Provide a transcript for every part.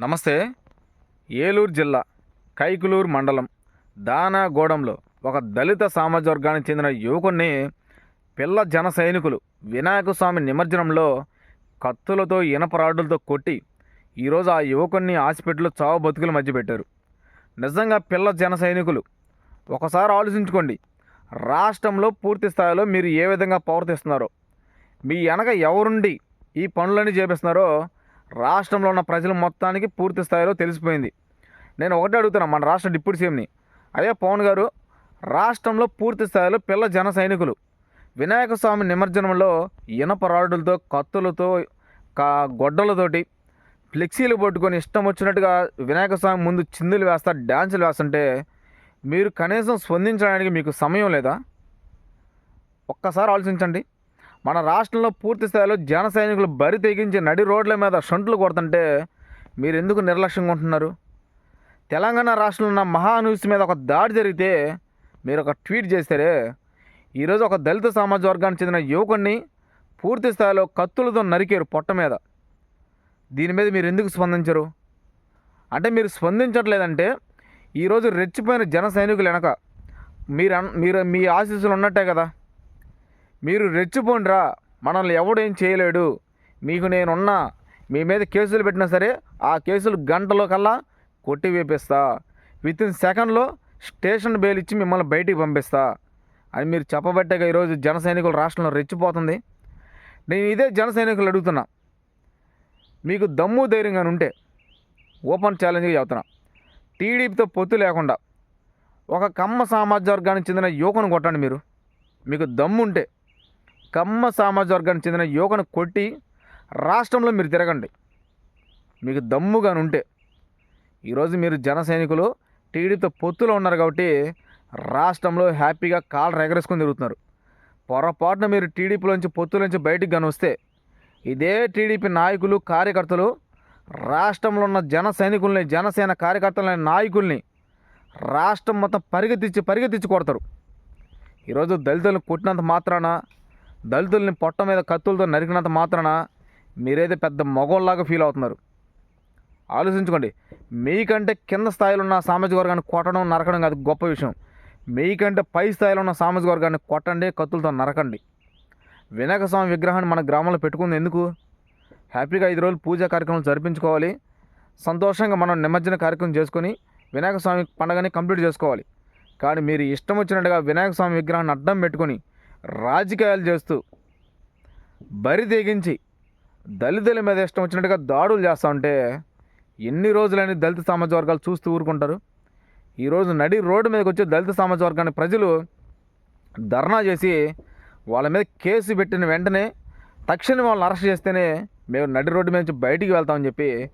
నమస్తే. ఏలూరు జిల్లా కైకులూరు మండలం దానాగూడెంలో ఒక దళిత సామాజ వర్గానికి చెందిన యువకుణ్ణి పిల్ల జన సైనికులు వినాయక స్వామి నిమజ్జనంలో కత్తులతో ఇనపరాడులతో కొట్టి ఈరోజు ఆ యువకుణ్ణి హాస్పిటల్లో చావు బతుకుల మధ్య పెట్టారు. నిజంగా పిల్ల జన సైనికులు ఒకసారి ఆలోచించుకోండి. రాష్ట్రంలో పూర్తి స్థాయిలో మీరు ఏ విధంగా ప్రవర్తిస్తున్నారో మీ వెనక ఎవరుండి ఈ పనులన్నీ చేపిస్తున్నారో రాష్ట్రంలో ఉన్న ప్రజలు మొత్తానికి పూర్తి స్థాయిలో తెలిసిపోయింది. నేను ఒకటే అడుగుతున్నా మన రాష్ట్ర డిప్యూటీ సీఎంని. అదే పవన్ గారు రాష్ట్రంలో పూర్తి స్థాయిలో పిల్ల జన సైనికులు. వినాయక స్వామి నిమజ్జనంలో ఇనప రాడులతో కత్తులతో కా గొడ్డలతోటి ఫ్లెక్సీలు పట్టుకొని ఇష్టం వచ్చినట్టుగా వినాయక స్వామి ముందు చిందులు వేస్తా డ్యాన్సులు వేస్తుంటే మీరు కనీసం స్పందించడానికి మీకు సమయం లేదా? ఒక్కసారి ఆలోచించండి. మన రాష్ట్రంలో పూర్తి స్థాయిలో జన సైనికులు బరి తెగించి నడి రోడ్ల మీద షంట్లు కొడుతుంటే మీరు ఎందుకు నిర్లక్ష్యంగా ఉంటున్నారు? తెలంగాణ రాష్ట్రంలో ఉన్న మహానూసి మీద ఒక దాడి జరిగితే మీరు ఒక ట్వీట్ చేస్తారే ఈరోజు ఒక దళిత సమాజ వర్గానికి చెందిన యువకుడిని పూర్తి స్థాయిలో కత్తులతో నరికారు పొట్ట మీద. దీని మీద మీరు ఎందుకు స్పందించరు? అంటే మీరు స్పందించట్లేదంటే ఈరోజు రెచ్చిపోయిన జన సైనికులు వెనక మీరు అన్- మీరు మీ ఆశీస్సులు ఉన్నట్టే కదా. మీరు రెచ్చిపోండిరా. మనల్ని ఎవడేం చేయలేడు. మీకు నేనున్నా. మీ మీద కేసులు పెట్టినా సరే ఆ కేసులు గంటలో కల్లా కొట్టి వేపిస్తా విత్ ఇన్ సెకండ్లో స్టేషన్ బెయిల్ ఇచ్చి మిమ్మల్ని బయటికి పంపిస్తా. అని మీరు చెప్పబట్టాక ఈరోజు జన సైనికులు రాష్ట్రంలో రెచ్చిపోతుంది. నేను ఇదే జన సైనికులు అడుగుతున్నా. మీకు దమ్ము ధైర్యంగా ఉంటే ఓపెన్ ఛాలెంజ్గా చెబుతున్నా. టీడీపీతో పొత్తు లేకుండా ఒక కమ్మ సామాజ్య వర్గానికి చెందిన యువకుని కొట్టండి మీరు. మీకు దమ్ము ఉంటే కమ్మ సామాజిక వర్గానికి చెందిన యువకుని కొట్టి రాష్ట్రంలో మీరు తిరగండి. మీకు దమ్ముగాను ఉంటే ఈరోజు మీరు జన సైనికులు టీడీపీతో పొత్తులో ఉన్నారు కాబట్టి రాష్ట్రంలో హ్యాపీగా కాళ్ళు ఎగరేసుకొని తిరుగుతున్నారు. పొరపాటున మీరు టీడీపీలోంచి పొత్తులోంచి బయటికి కాని వస్తే ఇదే టీడీపీ నాయకులు కార్యకర్తలు రాష్ట్రంలో ఉన్న జన సైనికుల్ని జనసేన కార్యకర్తలని నాయకుల్ని రాష్ట్రం మొత్తం పరిగెత్తిచ్చి పరిగెత్తిచ్చి కొడతారు. ఈరోజు దళితులను కొట్టినంత మాత్రాన దళితుల్ని పొట్ట మీద కత్తులతో నరికినంత మాత్రాన మీరైతే పెద్ద మగోళ్ళలాగా ఫీల్ అవుతున్నారు. ఆలోచించుకోండి. మీకంటే కింద స్థాయిలో ఉన్న సామాజిక వర్గాన్ని కొట్టడం నరకడం కాదు గొప్ప విషయం. మీకంటే పై స్థాయిలో ఉన్న సామాజిక వర్గాన్ని కొట్టండి కత్తులతో నరకండి. వినాయక స్వామి విగ్రహాన్ని మన గ్రామంలో పెట్టుకుంది ఎందుకు? హ్యాపీగా ఐదు రోజులు పూజా కార్యక్రమం జరిపించుకోవాలి. సంతోషంగా మనం నిమజ్జన కార్యక్రమం చేసుకొని వినాయక స్వామి పండుగని కంప్లీట్ చేసుకోవాలి. కానీ మీరు ఇష్టం వచ్చినట్టుగా వినాయక స్వామి విగ్రహాన్ని అడ్డం పెట్టుకొని రాజకీయాలు చేస్తూ బరి తెగించి దళితుల మీద ఇష్టం వచ్చినట్టుగా దాడులు చేస్తూ ఉంటే ఎన్ని రోజులని దళిత సమాజ వర్గాలు చూస్తూ ఊరుకుంటారు. ఈరోజు నడి రోడ్డు మీదకి వచ్చే దళిత సమాజ వర్గాన్ని ప్రజలు ధర్నా చేసి వాళ్ళ మీద కేసు పెట్టిన వెంటనే తక్షణం వాళ్ళని అరెస్ట్ చేస్తేనే మేము నడి రోడ్డు మీద నుంచి బయటికి వెళ్తామని చెప్పి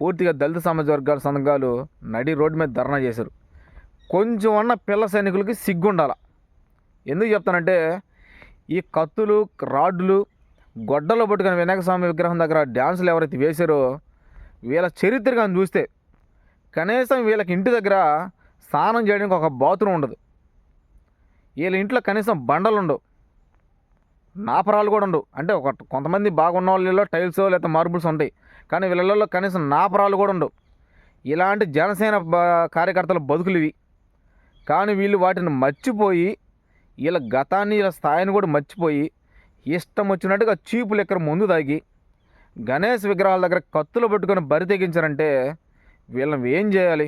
పూర్తిగా దళిత సమాజ వర్గాల సంఘాలు నడి రోడ్డు మీద ధర్నా చేశారు. కొంచెం అన్న పిల్ల సైనికులకి సిగ్గుండాల? ఎందుకు చెప్తానంటే ఈ కత్తులు రాడ్లు గొడ్డలో పట్టుకుని వినాయక స్వామి విగ్రహం దగ్గర డ్యాన్సులు ఎవరైతే వేశారో వీళ్ళ చరిత్ర కానీ చూస్తే కనీసం వీళ్ళకి ఇంటి దగ్గర స్నానం చేయడానికి ఒక బాత్రూమ్ ఉండదు. వీళ్ళ ఇంట్లో కనీసం బండలు ఉండవు. నాపరాలు కూడా ఉండవు. అంటే ఒక కొంతమంది బాగున్న వాళ్ళలో టైల్స్ లేకపోతే మార్బుల్స్ ఉంటాయి. కానీ వీళ్ళలో కనీసం నాపరాలు కూడా ఉండవు. ఇలాంటి జనసేన కార్యకర్తల బతుకులు ఇవి. కానీ వీళ్ళు వాటిని మర్చిపోయి వీళ్ళ గతాన్ని వీళ్ళ స్థాయిని కూడా మర్చిపోయి ఇష్టం వచ్చినట్టుగా చీపు లెక్కర ముందు తాగి గణేష్ విగ్రహాల దగ్గర కత్తులు పట్టుకొని బరి తెగించారంటే వీళ్ళని ఏం చేయాలి?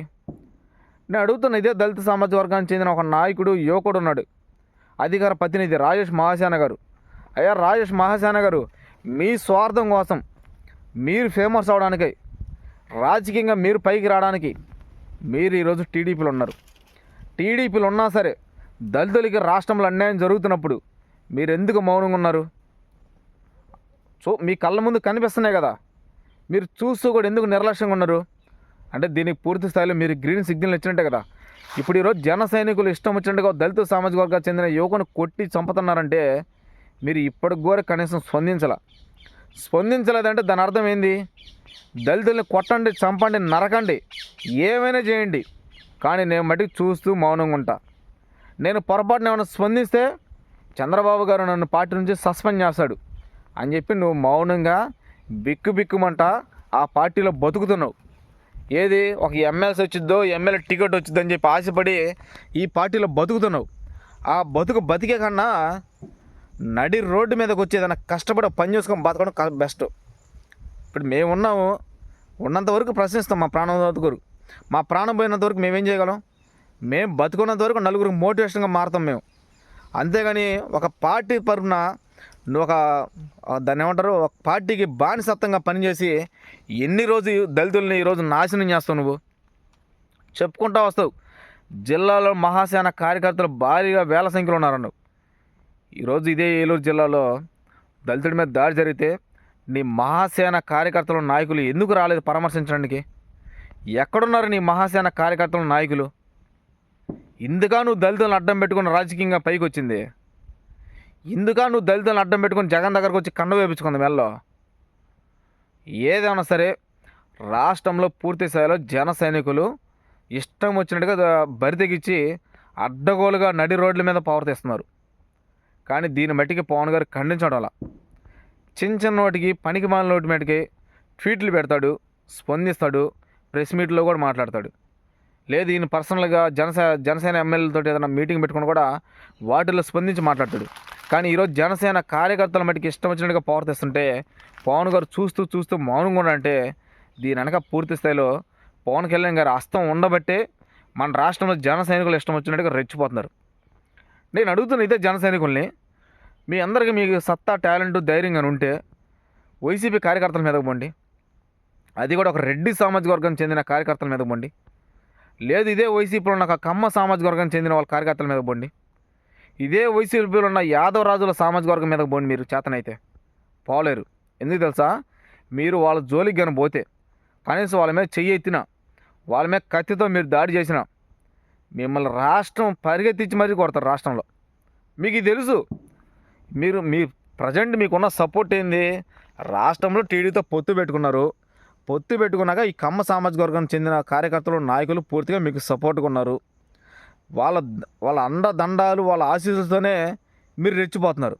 నేను అడుగుతున్న ఇదే దళిత సమాజ వర్గానికి చెందిన ఒక నాయకుడు యువకుడు ఉన్నాడు. అధికార ప్రతినిధి రాజేష్ మహాసేన గారు. అయ్యా రాజేష్ మహాసేన గారు మీ స్వార్థం కోసం మీరు ఫేమస్ అవడానికి రాజకీయంగా మీరు పైకి రావడానికి మీరు ఈరోజు టీడీపీలో ఉన్నారు. టీడీపీలో ఉన్నా సరే దళితులకి రాష్ట్రంలో అన్యాయం జరుగుతున్నప్పుడు మీరు ఎందుకు మౌనంగా ఉన్నారు? సో మీ కళ్ళ ముందు కనిపిస్తున్నాయి కదా. మీరు చూస్తూ కూడా ఎందుకు నిర్లక్ష్యంగా ఉన్నారు? అంటే దీనికి పూర్తి స్థాయిలో మీరు గ్రీన్ సిగ్నల్ ఇచ్చినట్టే కదా. ఇప్పుడు ఈరోజు జన సైనికులు ఇష్టం వచ్చినట్టుగా దళిత సామాజిక వర్గానికి చెందిన యువకుని కొట్టి చంపుతున్నారంటే మీరు ఇప్పటికి కూడా కనీసం స్పందించాల. స్పందించలేదంటే దాని అర్థం ఏంది? దళితుల్ని కొట్టండి చంపండి నరకండి ఏమైనా చేయండి. కానీ నేను మటుకు చూస్తూ మౌనంగా ఉంటా. నేను పొరపాటున ఏమైనా స్పందిస్తే చంద్రబాబు గారు నన్ను పార్టీ నుంచి సస్పెండ్ చేస్తాడు అని చెప్పి నువ్వు మౌనంగా బిక్కు బిక్కుమంట ఆ పార్టీలో బతుకుతున్నావు. ఏది? ఒక ఎమ్మెల్సీ వచ్చిద్దో ఎమ్మెల్యే టికెట్ వచ్చిద్దని చెప్పి ఆశపడి ఈ పార్టీలో బతుకుతున్నావు. ఆ బతుకు బతికే కన్నా నడి రోడ్డు మీదకి వచ్చి ఏదైనా కష్టపడి పని చేసుకొని బతకడం బెస్ట్. ఇప్పుడు మేము ఉన్నాము ఉన్నంత వరకు ప్రశ్నిస్తాం మా ప్రాణం వరకు. మా ప్రాణం పోయినంత వరకు మేమేం చేయగలం? మేము బతుకున్నంత వరకు నలుగురికి మోటివేషన్గా మారుతాం మేము. అంతేగాని ఒక పార్టీ పరున నువ్వు ఒక దాన్ని ఏమంటారు ఒక పార్టీకి బానిసత్వంగా పనిచేసి ఎన్ని రోజు దళితుల్ని ఈరోజు నాశనం చేస్తావు నువ్వు? చెప్పుకుంటా వస్తావు. జిల్లాలో మహాసేన కార్యకర్తలు భారీగా వేల సంఖ్యలో ఉన్నారన్నావు ఈరోజు ఇదే ఏలూరు జిల్లాలో దళితుడి మీద దాడి జరిగితే నీ మహాసేన కార్యకర్తలు నాయకులు ఎందుకు రాలేదు పరామర్శించడానికి? ఎక్కడున్నారు నీ మహాసేన కార్యకర్తలు నాయకులు? ఇందుకా నువ్వు దళితులను అడ్డం పెట్టుకుని రాజకీయంగా పైకి వచ్చింది ఇందుకా నువ్వు దళితులను అడ్డం పెట్టుకుని జగన్ దగ్గరకు వచ్చి కండ వేపించుకుంది మెల్లో. ఏదైనా సరే రాష్ట్రంలో పూర్తి స్థాయిలో జన సైనికులు ఇష్టం వచ్చినట్టుగా బరితెగిచ్చి బరి తెగించి అడ్డగోలుగా నడి రోడ్ల మీద పవర్ తీస్తున్నారు. కానీ దీన్ని మట్టికి పవన్ గారు ఖండించడం అలా చిన్న చిన్న వాటికి పనికి మాలిన నోటి మీదకి ట్వీట్లు పెడతాడు స్పందిస్తాడు ప్రెస్ మీట్లో కూడా మాట్లాడతాడు. లేదు ఈయన పర్సనల్గా జనసే జనసేన ఎమ్మెల్యేలతో ఏదైనా మీటింగ్ పెట్టుకుని కూడా వాటిలో స్పందించి మాట్లాడతాడు కానీ ఈరోజు జనసేన కార్యకర్తల మటుకు ఇష్టం వచ్చినట్టుగా పవర్ తెస్తుంటే పవన్ గారు చూస్తూ చూస్తూ మౌనంగా అంటే దీని వెనక పూర్తి స్థాయిలో పవన్ కళ్యాణ్ గారు హస్తం ఉండబట్టే మన రాష్ట్రంలో జన సైనికులు ఇష్టం వచ్చినట్టుగా రెచ్చిపోతున్నారు. నేను అడుగుతున్న ఇదే జన సైనికుల్ని మీ అందరికీ మీకు సత్తా టాలెంట్ ధైర్యంగా ఉంటే వైసీపీ కార్యకర్తల మీదకు పోండి. అది కూడా ఒక రెడ్డి సామాజిక వర్గానికి చెందిన కార్యకర్తల మీదకు పోండి. లేదు ఇదే వైసీపీలో ఉన్న కమ్మ సామాజిక వర్గానికి చెందిన వాళ్ళ కార్యకర్తల మీద పోండి ఇదే వైసీపీలో ఉన్న యాదవ రాజుల సామాజిక వర్గం మీద పోండి మీరు చేతనైతే. పోలేరు. ఎందుకు తెలుసా? మీరు వాళ్ళ జోలికి కానీ పోతే కనీసం వాళ్ళ మీద చెయ్యి ఎత్తిన వాళ్ళ మీద కత్తితో మీరు దాడి చేసినా మిమ్మల్ని రాష్ట్రం పరిగెత్తించి మరీ కొడతారు రాష్ట్రంలో. మీకు ఇది తెలుసు. మీరు మీ ప్రజెంట్ మీకున్న సపోర్ట్ ఏంది? రాష్ట్రంలో టీడీతో పొత్తు పెట్టుకున్నారు. పొత్తు పెట్టుకున్నాక ఈ కమ్మ సామాజిక వర్గానికి చెందిన కార్యకర్తలు నాయకులు పూర్తిగా మీకు సపోర్ట్గా ఉన్నారు. వాళ్ళ వాళ్ళ అండదండాలు వాళ్ళ ఆశీస్సులతోనే మీరు రెచ్చిపోతున్నారు.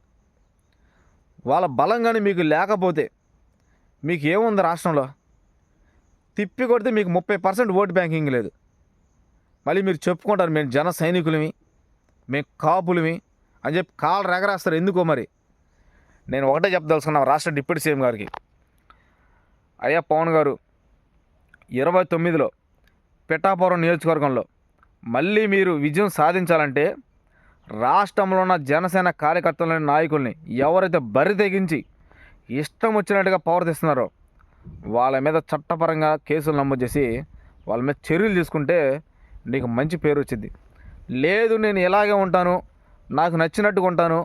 వాళ్ళ బలం కానీ మీకు లేకపోతే మీకు ఏముంది రాష్ట్రంలో? తిప్పి కొడితే మీకు ముప్పై పర్సెంట్ ఓటు బ్యాంకింగ్ లేదు. మళ్ళీ మీరు చెప్పుకుంటారు మేము జన సైనికులమి మేము కాపులమి అని చెప్పి కాళ్ళు రెగరేస్తారు. ఎందుకో మరి? నేను ఒకటే చెప్పదలుచుకున్నాను రాష్ట్ర డిప్యూటీ సీఎం గారికి. అయ్యా పవన్ గారు ఇరవై తొమ్మిదిలో పిఠాపురం నియోజకవర్గంలో మళ్ళీ మీరు విజయం సాధించాలంటే రాష్ట్రంలో ఉన్న జనసేన కార్యకర్తలని నాయకుల్ని ఎవరైతే బరి తెగించి ఇష్టం వచ్చినట్టుగా ప్రవర్తిస్తున్నారో వాళ్ళ మీద చట్టపరంగా కేసులు నమోదు చేసి వాళ్ళ మీద చర్యలు తీసుకుంటే నీకు మంచి పేరు వచ్చింది. లేదు నేను ఇలాగే ఉంటాను నాకు నచ్చినట్టుగా ఉంటాను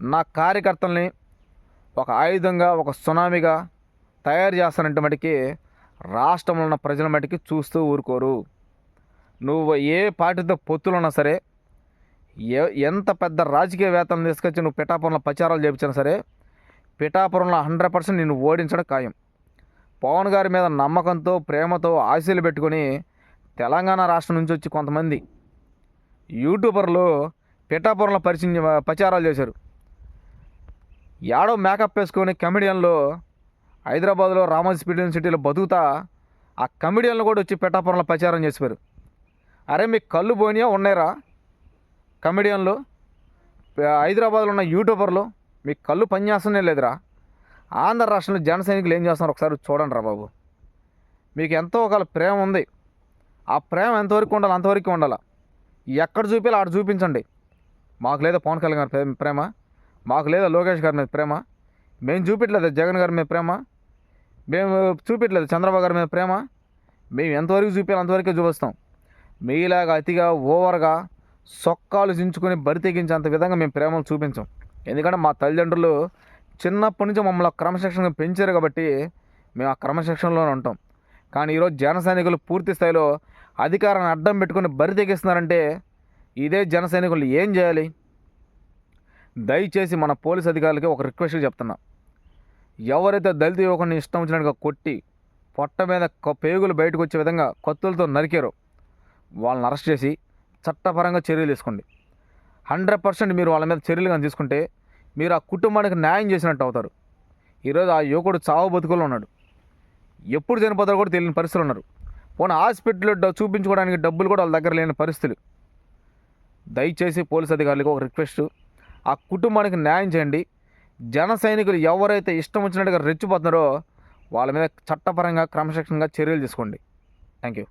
నా కార్యకర్తల్ని ఒక ఆయుధంగా ఒక సునామీగా తయారు చేస్తానంటే మటుకి రాష్ట్రంలో ఉన్న ప్రజల మటుకి చూస్తూ ఊరుకోరు. నువ్వు ఏ పార్టీతో పొత్తులున్నా సరే ఏ ఎంత పెద్ద రాజకీయ వేతనం తీసుకొచ్చి నువ్వు పిఠాపురంలో ప్రచారాలు చేపించినా సరే పిఠాపురంలో హండ్రెడ్ పర్సెంట్ నిన్ను ఓడించడం ఖాయం. పవన్ గారి మీద నమ్మకంతో ప్రేమతో ఆశలు పెట్టుకొని తెలంగాణ రాష్ట్రం నుంచి వచ్చి కొంతమంది యూట్యూబర్లు పిఠాపురంలో పరిచయం ప్రచారాలు చేశారు. యాడో మేకప్ వేసుకొని కమెడియన్లో హైదరాబాద్లో రామోజీ ఫిలిం సిటీలో బతుకుతా ఆ కమిడియన్లు కూడా వచ్చి పెట్టాపురంలో ప్రచారం చేసిపోయారు. అరే మీకు కళ్ళు పోనియా ఉన్నాయరా? కమెడియన్లు హైదరాబాద్లో ఉన్న యూట్యూబర్లు మీకు కళ్ళు పనిచేస్తూనే లేదురా? ఆంధ్ర రాష్ట్రంలో జన సైనికులు ఏం చేస్తున్నారు? ఒకసారి చూడండి రా బాబు. మీకు ఎంతో ఒక ప్రేమ ఉంది. ఆ ప్రేమ ఎంతవరకు ఉండాలి అంతవరకు ఉండాలి. ఎక్కడ చూపించాలి ఆడ చూపించండి. మాకు లేదా పవన్ కళ్యాణ్ గారి ప్రేమ మాకు లేదా లోకేష్ గారి మీద ప్రేమ మేము చూపించలేదు జగన్ గారి మీద ప్రేమ? మేము చూపించలేదు చంద్రబాబు గారి మీద ప్రేమ. మేము ఎంతవరకు చూపించాలి అంతవరకే చూపిస్తాం. మీలాగా అతిగా ఓవర్గా సొక్కాలు చించుకొని బరి తెగించేంత విధంగా మేము ప్రేమను చూపించాం. ఎందుకంటే మా తల్లిదండ్రులు చిన్నప్పటి నుంచి మమ్మల్ని క్రమశిక్షణగా పెంచారు కాబట్టి మేము ఆ క్రమశిక్షణలోనే ఉంటాం. కానీ ఈరోజు జన సైనికులు పూర్తి స్థాయిలో అధికారాన్ని అడ్డం పెట్టుకొని బరి తెగిస్తున్నారంటే ఇదే జన సైనికులు ఏం చేయాలి? దయచేసి మన పోలీస్ అధికారులకి ఒక రిక్వెస్ట్ చెప్తున్నా. ఎవరైతే దళిత యువకుని ఇష్టం వచ్చినట్టుగా కొట్టి పొట్ట మీద పేగులు బయటకు వచ్చే విధంగా కత్తులతో నరికారో వాళ్ళని అరెస్ట్ చేసి చట్టపరంగా చర్యలు తీసుకోండి. హండ్రెడ్ పర్సెంట్ మీరు వాళ్ళ మీద చర్యలు కానీ తీసుకుంటే మీరు ఆ కుటుంబానికి న్యాయం చేసినట్టు అవుతారు. ఈరోజు ఆ యువకుడు చావు బతుకుల్లో ఉన్నాడు. ఎప్పుడు చనిపోతారో కూడా తెలియని పరిస్థితులు ఉన్నారు. పోనీ హాస్పిటల్లో చూపించుకోవడానికి డబ్బులు కూడా వాళ్ళ దగ్గర లేని పరిస్థితులు. దయచేసి పోలీస్ అధికారులకు ఒక రిక్వెస్ట్. ఆ కుటుంబానికి న్యాయం చేయండి. జన సైనికులు ఎవరైతే ఇష్టం వచ్చినట్టుగా రెచ్చిపోతున్నారో వాళ్ళ మీద చట్టపరంగా క్రమశిక్షణగా చర్యలు తీసుకోండి. Thank you